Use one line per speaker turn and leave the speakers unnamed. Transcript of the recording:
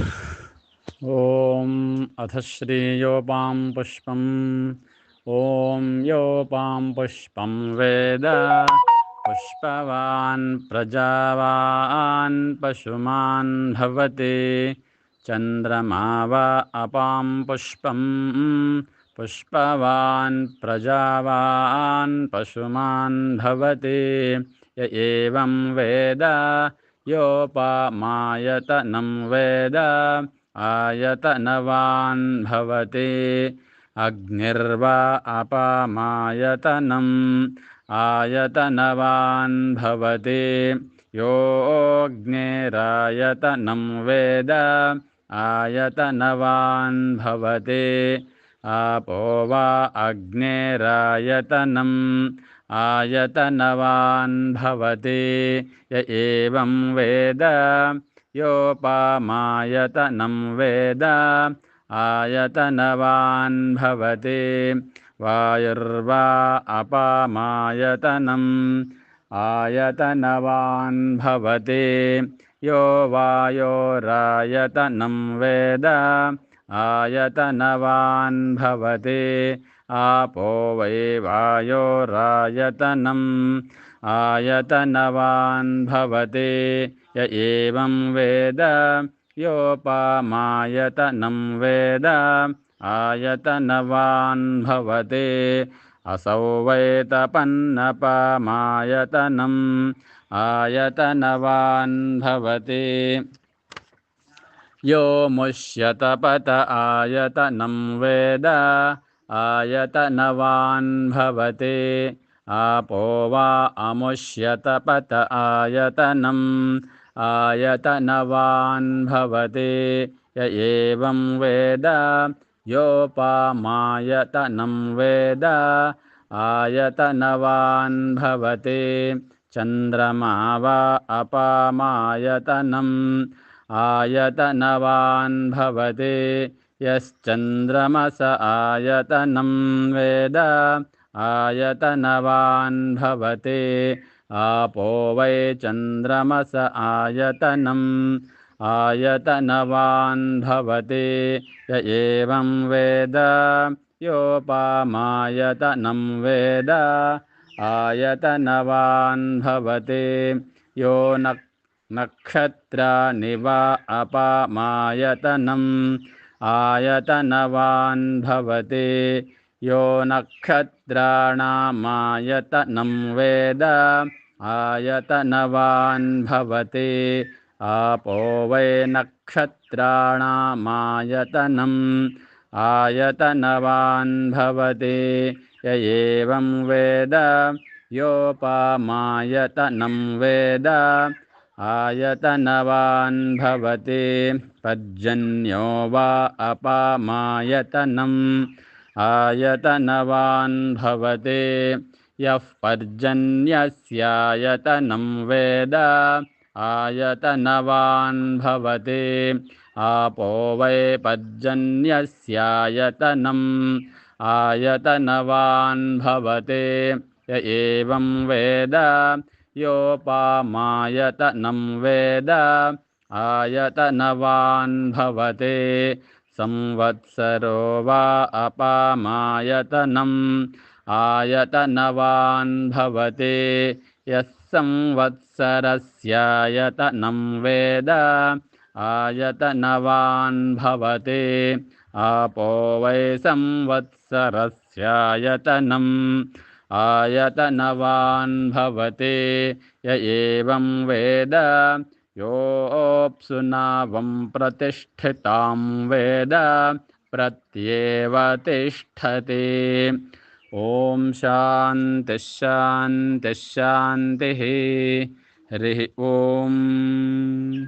ॐ अथ श्रीयोपां पुष्पम् ॐ योपां पुष्पं वेद। पुष्पवान् प्रजावान् पशुमान् भवति। चन्द्रमा वा अपां पुष्पं। पुष्पवान् प्रजावान् पशुमान् भवति। य एवं वेद योपमायतनं वेद आयतनवान् भवति अग्निर्वा अपामायतनम् आयतनवान् भवति योऽग्निरायतनं वेद आयतनवान् भवति आपो वा अग्नेरायतनम् आयतनवान् भवति य एवं वेद योपामायतनं वेद आयतनवान् भवति वायुर्वा अपामायतनम् आयतनवान् भवति यो वायोरायतनं वेद आयतनवान् भवति आपो वै वायोरायतनम्। आयतनवान् भवति य एवं वेद। योपामायतनं वेद। आयतनवान् भवति असौ वैतपन्नपामायतनम् आयतनवान् भवति यो मुष्यतपत आयतनं वेद आयतनवान् भवति। आपो वा अमुष्यतपत आयतनम् आयतनवान् भवति। य एवं वेद। योपामायतनं वेद। आयतनवान् भवति। चन्द्रमा वा अपामायतनम् आयतनवान् भवति यश्चन्द्रमस आयतनं वेद आयतनवान् भवति। आपो वै चन्द्रमस आयतनम् आयतनवान् भवति। य एवं वेद योपामायतनं वेद आयतनवान् भवति। यो न नक्षत्राणि वा अपामायतनम् आयतनवान् भवति यो नक्षत्राणामायतनं वेद। आयतनवान् भवति आपो वै नक्षत्राणामायतनम् आयतनवान् भवति य एवं वेद। योपामायतनं वेद आयतनवान् भवति पर्जन्यो वा अपामायतनम्। आयतनवान् भवति यः पर्जन्यस्यायतनं वेद। आयतनवान् भवति आपो वै पर्जन्यस्यायतनम् आयतनवान् भवति य एवं वेद योपामायतनं वेद आयतनवान् भवति। संवत्सरो वा अपामायतनम् आयतनवान् भवति। यः संवत्सरस्यायतनं वेद आयतनवान् भवति। आपो वै संवत्सरस्यायतनम् आयतनवान् भवति य एवं वेद। योऽप्सुनावं प्रतिष्ठितां वेद प्रत्येव तिष्ठति। ॐ शान्तिः हरिः ॐ